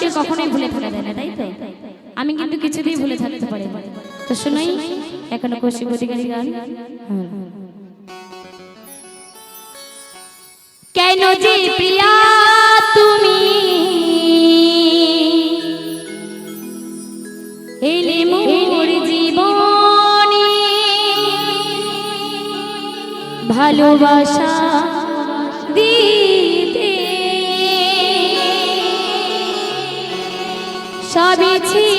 মানুষকে কখনোই ভুলে থাকা যায় না, তাই তো? আমি কিন্তু কিছুতেই ভুলে থাকতে পারি তো শুনোই, এখনও কৌশিক অধিকারী গান। কেন যে প্রিয়া তুমি এলে মোর জীবনে ভালোবাসা সবই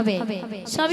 হবে। সবই